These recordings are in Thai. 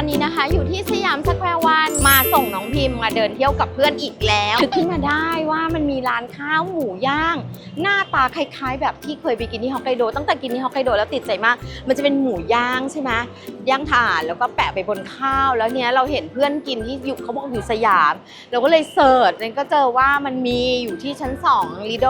อนนี้นะคะ อยู่ที่สยามสแควร์วัน ส่งน้องพิมพ์มาเดินเที่ยวกับเพื่อนอีกแล้วนึกขึ้นมาได้ว่ามันมีร้านข้าวหมูย่าง หน้าตาคล้ายๆ แบบที่เคยไปกินที่ฮอกไกโดตั้งแต่กินที่ฮอกไกโดแล้วติดใจมาก มันจะเป็นหมูย่างใช่ไหมย่างถ่านแล้วก็แปะไปบนข้าว แล้วเนี้ยเราเห็นเพื่อนกินที่อยู่เขาบอกอยู่สยาม เราก็เลยเสิร์ชก็เจอว่ามันมีอยู่ที่ชั้น2ลีโด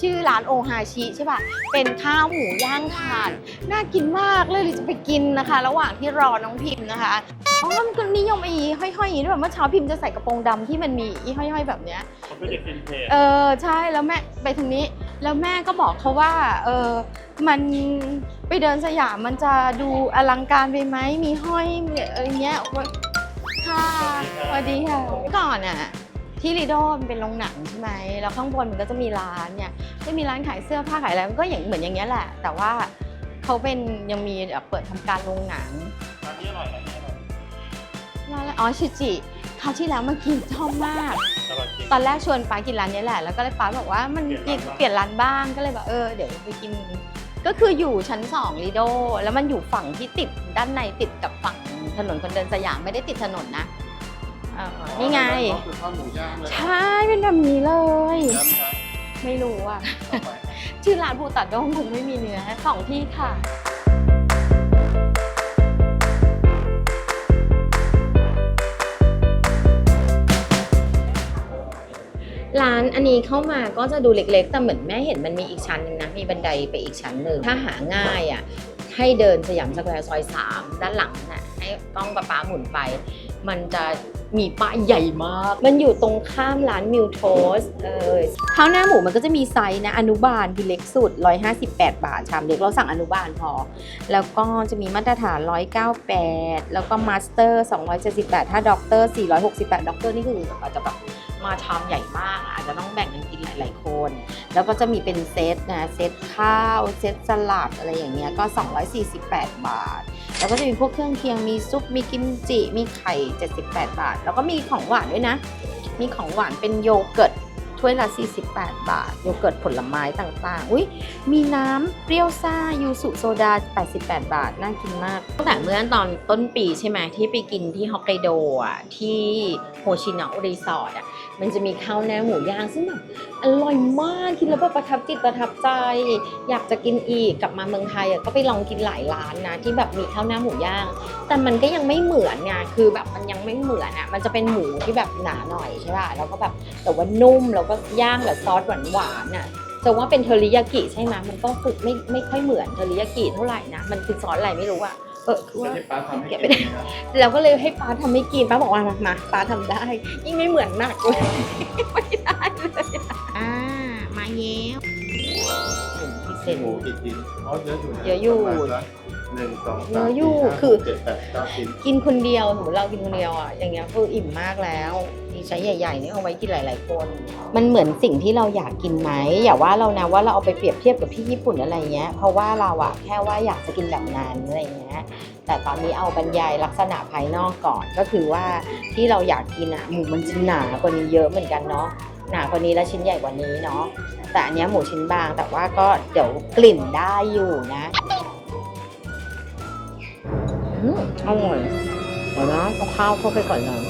ชื่อร้านโอฮาชิใช่ป่ะเป็นข้าวหมูย่างถ่าน น่ากินมากเลยจะไปกินนะคะ ระหว่างที่รอน้องพิมพ์นะคะอ๋อมันก็นิยมไอ้ห้อยๆอย่างนี้ด้วยแบบเมื่อเช้าพิมพ์จะใส่กระโปรงดำที่มันมีอีห้อยๆแบบเนี้ย เขาเป็นเด็กฟินเทจเออใช่แล้วแม่ไปทางนี้ แล้วแม่ก็บอกเขาว่าเออมันไปเดินสยามมันจะดูอลังการไปไหมมีห้อยอะไรเงี้ยว่าค่ะสวัสดีค่ะก่อนอะที่ลีโดมันเป็นโรงหนังใช่ไหมแล้วข้างบนมันก็จะมีร้านเนี่ยจะมีร้านขายเสื้อผ้าขายอะไรมันก็อย่างเหมือนอย่างเงี้ยแหละ แต่ว่าเขาเป็นยังมีแบบเปิดทำการโรงหนัง ร้านนี้อร่อยร้านนี้อ ร่อยร้านอะไรอ๋อชิจิคราวที่แล้วมากินชอบมาก อร่อยจริง ตอนแรกชวนป้ากินร้านนี้แหละ แล้วก็เลยป้าบอกว่ามันเปลี่ยนร้านบ้าง เปลี่ยนร้านบ้างก็เลยแบบเออเดี๋ยวไปกิน ก็คืออยู่ชั้น2ลีโดแล้วมันอยู่ฝั่งที่ติดด้านในติดกับฝั่งถนนคนเดินสยามไม่ได้ติดถนนนะอ่านี่ไง ก็คือข้าวหมูย่างเลยใช่เป็นแบบนี้เลย ย่างไหมครับไม่รู้อะต่อไปชื่อร้านภูตัดด้งคงไม่มีเนื้อสองที่ค่ะ้นอันนี้เข้ามาก็จะดูเล็กๆ แต่เหมือนแม่เห็นมันมีอีกชั้นหนึงนะ มีบันไดไปอีกชั้นหนึ่ง ถ้าหาง่ายอะให้เดินสยามสแควร์ซอย 3 ด้านหลังน่ะให้กล้องประป้าหมุนไป มันจะมีป้ายใหญ่มาก มันอยู่ตรงข้ามร้านมิวโทสเออข้าวหน้าหมูมันก็จะมีไซส์นะ อนุบาลคือเล็กสุด 158 บาท ชามเล็กเราสั่งอนุบาลพอ แล้วก็จะมีมาตรฐาน 198 แล้วก็มาสเตอร์ 278 ถ้าด็อกเตอร์ 468ด็อกเตอร์นี่คือจะแบบ มาชามใหญ่มากอาจจะต้องแบ่งกันกินหลาย ๆ คน แล้วก็จะมีเป็นเซตนะเซตข้าวเซตสลัดอะไรอย่างเงี้ยก็ 248 บาท แล้วก็จะมีพวกเครื่องเคียงมีซุปมีกิมจิ มีไข่ 78 บาท แล้วก็มีของหวานด้วยนะ มีของหวานเป็นโยเกิร์ต ถ้วยละ 48 บาท โยเกิร์ตผลไม้ต่างๆ อุ้ยมีน้ำเปรี้ยวซ่า ยูสุโซดา 88 บาท น่ากินมาก ตั้งแต่เมื่อตอนต้นปีใช่ไหมที่ไปกินที่ฮอกไกโดอะที่โฮชินะรีสอร์ทอะมันจะมีข้าวหน้าหมูย่างซึ่งแบบอร่อยมากกินแล้วแบบประทับจิตประทับใจ อยากจะกินอีกกลับมาเมืองไทยอะก็ไปลองกินหลายร้านนะที่แบบมีข้าวหน้าหมูย่าง แต่มันก็ยังไม่เหมือนไงคือแบบมันยังไม่เหมือนอะมันจะเป็นหมูที่แบบหนาหน่อยใช่ป่ะแล้วก็แบบแต่ว่านุ่มแล้วก็ย่างแบบซอสหวานๆน่ะจะว่าเป็นเทอริยากิใช่ไหมมันก็คือไม่ไม่ค่อยเหมือนเทอริยากิเท่าไหร่นะมันคือซอสอะไรไม่รู้อะเออคือไม่ว่าใช่ป้าทำให้เก็กิบนไม่ได้นะครับเราก็เลยให้ป้าทำให้กินป้าบอกว่ามามาป้าทำได้ ยิ่งไม่เหมือนหนักเลยไม่ได้เลย กี่ชิ้นอ๋อเยอะอยู่นะเยอะอยู่ประมาณสักหนึ่งสองเยสามอะอยู่สี่ห้าคือหกเจ็ดแปดเก้าชิ้นกินคนเดียวสมมติเรากินคนเดียวอะอย่างเงี้ยคืออิ่มมากแล้วนี่ใช้ใหญ่ๆนี่เอาไว้กินหลาย ๆ คน มันเหมือนสิ่งที่เราอยากกินไหมอย่าว่าเรานะว่าเราเอาไปเปรียบเทียบกับที่ญี่ปุ่นอะไรเงี้ยเพราะว่าเราอะแค่ว่าอยากจะกินแบบนั้นอะไรเงี้ยแต่ตอนนี้เอาบรรยายลักษณะภายนอกก่อนก็คือว่าที่เราอยากกินอะหมูมันจะหนากว่านี้เยอะเหมือนกันเนาะ หนากว่านี้และชิ้นใหญ่กว่านี้เนาะแต่อันนี้หมูชิ้นบางแต่ว่าก็เดี๋ยวกลิ่นได้อยู่นะอร่อยเดี๋ยวนะเอาข้าวเข้าไปก่อนเลย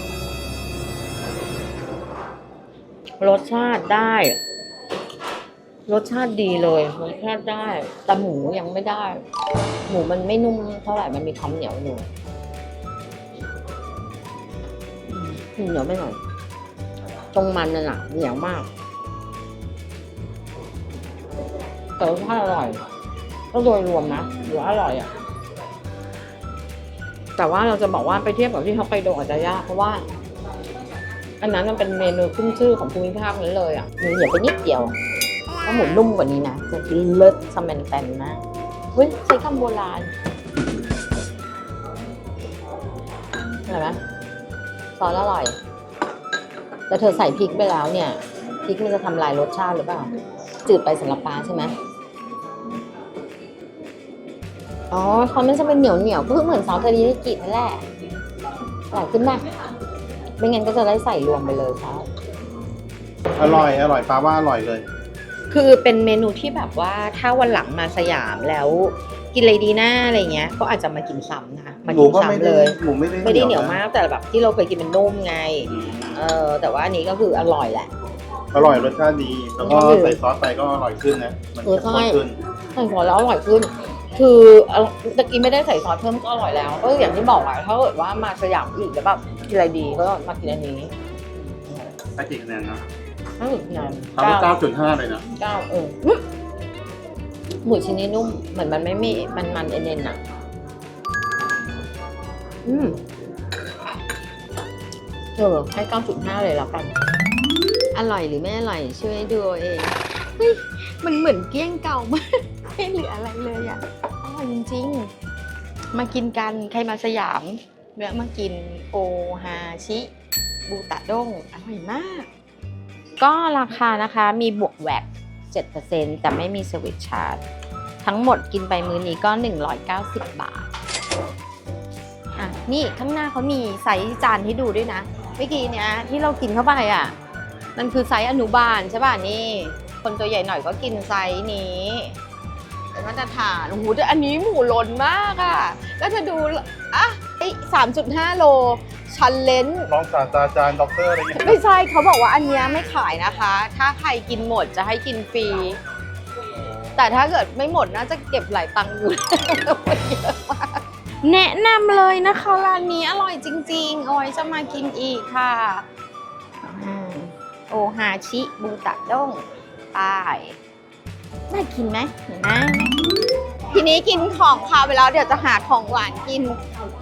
รสชาติได้ รสชาติดีเลยรสชาติได้ แต่หมูยังไม่ได้ หมูมันไม่นุ่มเท่าไหร่มันมีความเหนียวอยู่เหนียวไม่หน่อย ตรงมันน่ะนะเหนียวมากแต่รสชาติอร่อย ก็โดยรวมนะถืออร่อยอะแต่ว่าเราจะบอกว่าไปเทียบกับที่ฮอกไกโดอาจจะยากเพราะว่า อันนั้นมันเป็นเมนูขึ้นชื่อของภูมิภาคนั้นเลยอะหมูเหนียวไปนิดเดียวถ้าหมูนุ่มกว่านี้นะจะเลิศสแมนแตนมากเฮ้ยใช้คำโบราณอะไรไหมซอสอร่อย แต่เธอใส่พริกไปแล้วเนี่ยพริกมันจะทำลายรสชาติหรือเปล่า จืดไปสำหรับปลาใช่ไหมอ๋อซอสมันจะเป็นเหนียวเหนียวๆก็คือเหมือนซอสเทอริยากินั่นแหละอร่อยขึ้นไหมไม่งั้นก็จะได้ใส่รวมไปเลยครับอร่อยอร่อยป้าว่าอร่อยเลย คือเป็นเมนูที่แบบว่าถ้าวันหลังมาสยามแล้ว กินอะไรดีหน้าอะไรเงี้ย ก็อาจจะมากินซ้ำนะมาหมูกินก็ไม่ซ้ำได้เลยหมูไม่ได้ไม่ได้เหนียวมากแต่แบบที่เราเคยกินมันนุ่มไง อืมเออแต่ว่าอันนี้ก็คืออร่อยแหละ อร่อยรสชาติดี แล้วก็รสชาติดีใส่ซอสไปก็อร่อยขึ้นนะ มันเออเข้มใช่ข้นขึ้น ใส่ซอสแล้วอร่อยขึ้น คือเอาตะกี้ไม่ได้ใส่ซอสเพิ่มก็อร่อยแล้วก็อย่างที่บอกอะถ้าเกิดว่ามาสยามอีกแล้วแบบกินอะไรดีก็มากินอันนี้ให้กี่คะแนนนะถ้าถึงนานทำให้เก้าจุดห้าเลยนะเก้าเอออื้อ หมูชิ้นนี้นุ่ม เหมือนมันไม่มีมันมันเอ็นเอ็นอะอืมเออให้เก้าจุดห้าเลยแล้วกัน อร่อยหรือไม่อร่อยช่วยดูเอาเองเฮ้ยมันเหมือนเกี้ยงเก่ามากไม่เหลืออะไรเลยอะอร่อยจริงๆ มากินกันใครมาสยามแวะมากินโอฮาชิบูตะด้งอร่อยมาก ก็ราคานะคะมีบวกแวก 7%แต่ไม่มีสวิตชาร์จ ทั้งหมดกินไปมื้อนี้ก็ 190 บาท อะ นี่ข้างหน้าเขามีไซส์จานให้ดูด้วยนะเมื่อกี้เนี้ยที่เรากินเข้าไปอะ มันคือไซส์อนุบาลใช่ป่ะนี่ คนตัวใหญ่หน่อยก็กินไซส์นี้เป็นมาตรฐานโอ้โหแต่อันนี้หมูล้นมากอะ แล้วจะดู อะไอ้สามจุดห้าโล ชันเลนรองศาสตราจารย์ด็อกเตอร์อะไรเงี้ยไม่ใช่เขาบอกว่าอันเนี้ยไม่ขายนะคะ ถ้าใครกินหมดจะให้กินฟรี แต่ถ้าเกิดไม่หมดน่าจะเก็บหลายตังค์อยู่มันเยอะมากแนะนำเลยนะคะร้านนี้อร่อยจริงๆเอาไว้จะมากินอีกค่ะอืมโอฮาชิบูตะด้งไปน่ากินไหมเดี๋ยวนะ ทีนี้กินของคาวไปแล้วเดี๋ยวจะหาของหวานกิน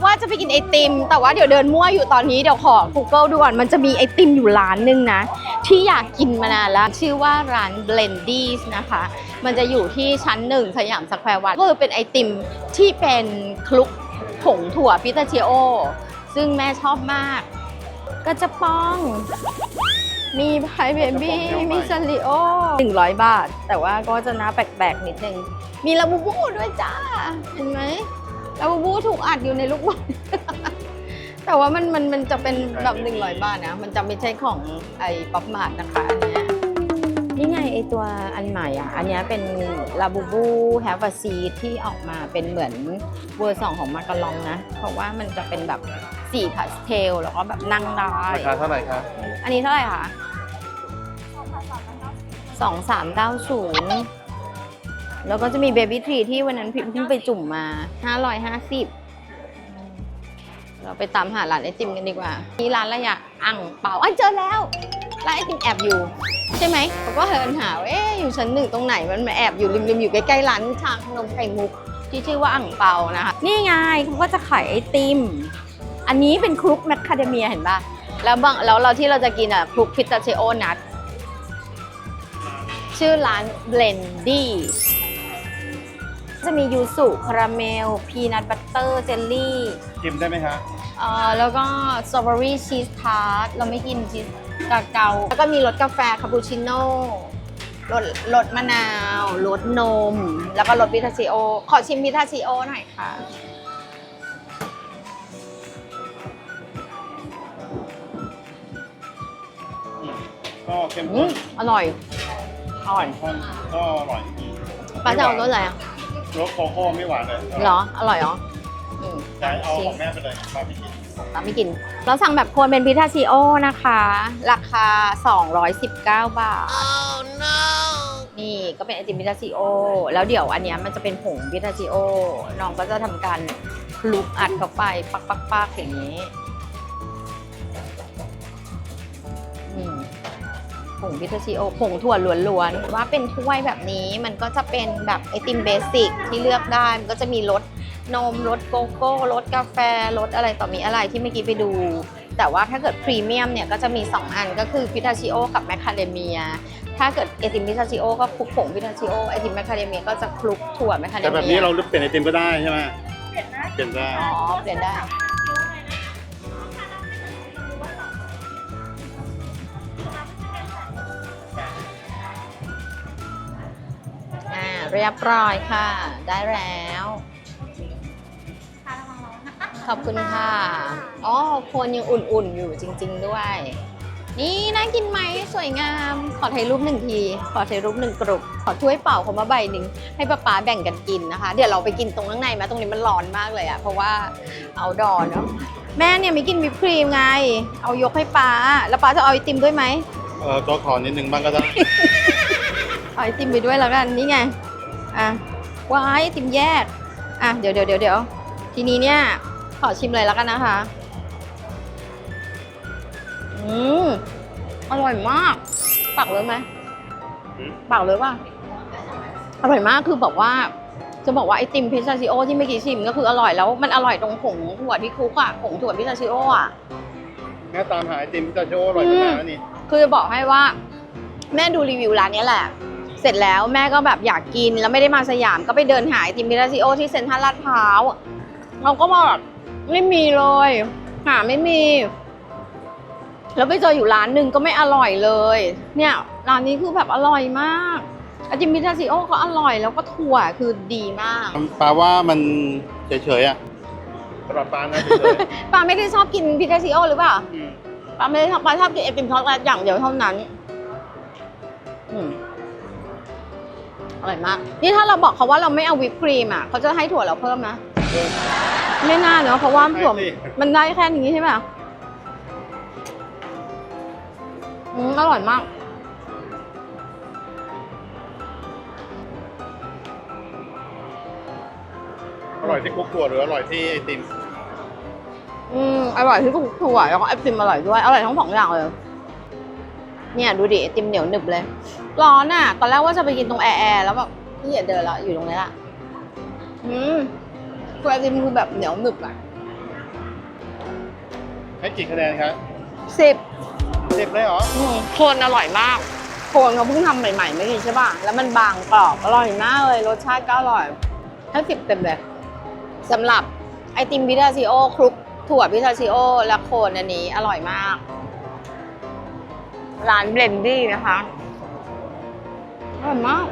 ว่าจะไปกินไอติม แต่ว่าเดี๋ยวเดินมั่วอยู่ตอนนี้เดี๋ยวขอ Google ดูก่อนมันจะมีไอติมอยู่ร้านหนึงนะ ที่อยากกินมานานแล้วชื่อว่าร้าน Blendies นะคะ มันจะอยู่ที่ชั้นหนึ่งสยามสแควร์วันก็คือเป็นไอติมที่เป็นคลุกผงถั่วพิตาชิโอ ซึ่งแม่ชอบมาก ก็จะป้องมีไพเบบี้มีซาริโอ100 บาท แต่ว่าก็จะน่าแปลกๆนิดนึง มีลาบูบูด้วยจ้า เห็นไหมลาบูบูถูกอัดอยู่ในลูกบอลแต่ว่ามันมันมันจะเป็นแบบหนึ่งร้อยบาทนะ มันจะไม่ใช่ของไอ้ป๊อปมาร์ทนะคะอันเนี้ยนี่ไงไอตัวอันใหม่อะ อันเนี้ยเป็นลาบูบูแฮฟาซีที่ออกมาเป็นเหมือนเวอร์สองของมาการองนะ เพราะว่ามันจะเป็นแบบสีพาสเทล แล้วก็แบบนั่งได้ราคาเท่าไหร่คะอันนี้เท่าไหร่คะสองสามเก้าศูนย์ แล้วก็จะมีเบบี้ทรีที่วันนั้นพี่เพิ่งไปจุ่มมาห้าร้อยห้าสิบเราไปตามหาร้านไอติมกันดีกว่านี่ร้านอะไรอะอ่างเปาอะเจอแล้วร้านไอติมแอบอยู่ ใช่ไหมเขาก็เฮินหาเอ๊ะอยู่ชั้นหนึ่งตรงไหนมันมาแอบอยู่ริมๆอยู่ใกล้ๆร้านชาขนมไข่มุกที่ชื่อว่าอ่างเปานะคะ นี่ไงเขาก็จะขายไอติม อันนี้เป็นคลุกแมคคาเดเมียเห็นปะแล้วบางแล้วเราที่เราจะกินอะคลุกพิตาชิโอนัทชื่อร้าน Blendy จะมียูสุคาราเมล พีนัทบัตเตอร์ เจลลี่ชิมได้ไหมคะเอ่อแล้วก็สตรอเบอรี่ชีสทาร์ตเราไม่กินชีสกาเกาแล้วก็มีรสกาแฟคาปูชิโน่รสรสมะนาวรสนม แล้วก็รสพิทาชิโอ ขอชิมพิทาชิโอหน่อยค่ะ ก็เข้มอืข้มนอร่อย อร่อย ข้นก็อร่อยดี ป้าจะเอารสอะไรอะ รสโกโก้ไม่หวานเลยเหรอ อร่อยเหรออืมใช่เอาของแม่ไปเลยป้าไม่กินเราไม่กิน เราสั่งแบบควรเป็นพิทาชิโอนะคะ ราคา 219 บาท นี่ก็เป็นไอติมพิทาชิโอ แล้วเดี๋ยวอันเนี้ยมันจะเป็นผงพิทาชิโอ น้องก็จะทำการคลุกอัดเข้าไป ปักปักปักอย่างนี้ ผงพิทาชิโอผงถั่วล้วนๆว่าเป็นถ้วยแบบนี้มันก็จะเป็นแบบไอติมเบสิกที่เลือกได้มันก็จะมีรสนมรสโกโก้รสกาแฟรสอะไรต่อมีอะไรที่เมื่อกี้ไปดู แต่ว่าถ้าเกิดพรีเมียมเนี่ยก็จะมี 2 อันก็คือพิทาชิโอกับแมคคาเดเมียถ้าเกิดไอติมพิทาชิโอก็คลุกผงพิทาชิโอไอติมแมคคาเดเมียก็จะคลุกถั่วแมคคาเดเมียแต่แบบนี้เราเปลี่ยนไอติมก็ได้ใช่ไหมเปลี่ยนได้อ๋อเปลี่ยนได้ เรียบร้อยค่ะ ได้แล้ว ขอบคุณค่ะ อ๋อโคนยังอุ่นๆอยู่จริง ๆ ด้วย นี่น่ากินไหมสวยงาม ขอถ่ายรูปหนึ่งที ขอถ่ายรูปหนึ่งกรุบขอถ้วยเปล่าเขามาใบหนึ่งให้ป้าป๊าแบ่งกันกินนะคะ เดี๋ยวเราไปกินตรงข้างในไหมตรงนี้มันร้อนมากเลยอะเพราะว่าเอาดอเนาะแม่เนี่ยไม่กินวิปครีมไง เอายกให้ป้า แล้วป้าจะเอาไอติมด้วยไหมเออตัวขอนิดนึงบ้างก็ได้ เอาไอติมไปด้วยแล้วกันนี่ไง อะว้ายไอติมแยก อะเดี๋ยวเดี๋ยวเดี๋ยวเดี๋ยวทีนี้เนี่ย ขอชิมเลยแล้วกันนะคะ อืมอร่อยมากปักเลยไหมอืมปักเลยป่ะ อร่อยมากคือแบบว่า จะบอกว่าไอติมพิซซาชิโอที่เมื่อกี้ชิมก็คืออร่อยแล้วมันอร่อยตรงผงถั่วที่คลุกอะผงถั่วพิซซาชิโออะแม่ตามหาไอติมพิซซ่าโชว์อร่อยมากแล้วนี่คือจะบอกให้ว่า แม่ดูรีวิวร้านเนี้ยแหละเสร็จแล้วแม่ก็แบบอยากกินแล้วไม่ได้มาสยามก็ไปเดินหาไอติมพิซซาซิโอที่เซ็นทรัลลาดพร้าวเราก็แบบไม่มีเลยหาไม่มี แล้วไปเจออยู่ร้านหนึ่งก็ไม่อร่อยเลย เนี่ยร้านนี้คือแบบอร่อยมากไอติมพิซซาซิโอเขาอร่อยแล้วก็ถั่วคือดีมากปาว่ามันเฉยๆอะสำหรับปานะเฉยปาไม่ได้ชอบกินพิซซาซิโอหรือเปล่าๆอืมปาไม่ได้ชอบปาชอบกินไอติมช็อกโกแลตอย่างเดียวเท่านั้น อืมอ ร่อยมาก นี่ถ้าเราบอกเขาว่าเราไม่เอาวิปครีมอะเขาจะให้ถั่วเราเพิ่มนะ ไม่น่าเนอะเพราะว่าถั่วให้สิ มันได้แค่นี้ใช่ไหมอืมอร่อยมาก อร่อยที่คุกตัวหรืออร่อยที่ไอติมอืมอร่อยที่ทุกถั่วแล้วก็ไอติมอร่อยด้วย อร่อยทั้งสองอย่างเลย เนี่ยดูดิไอติมเหนียวหนึบเลย ร้อนอะ ตอนแรกว่าจะไปกินตรงแอร์แอร์แล้วแบบพี่อย่าเดินละอยู่ตรงนี้ละอืมตัวไอติมคือแบบเหนียวหนึบอะให้กี่คะแนนครับสิบสิบเลยเหรออืมโคนอร่อยมาก โคนเขาเพิ่งทำใหม่ๆไม่กินใช่ป่ะ แล้วมันบางกรอบอร่อยมากเลยรสชาติก็อร่อยให้สิบเต็มเลยสำหรับไอติมพิซซาซิโอคลุกถั่วพิซซาซิโอและโคนอันนี้อร่อยมาก ร้านเบลนดี้นะคะอร่อยมาก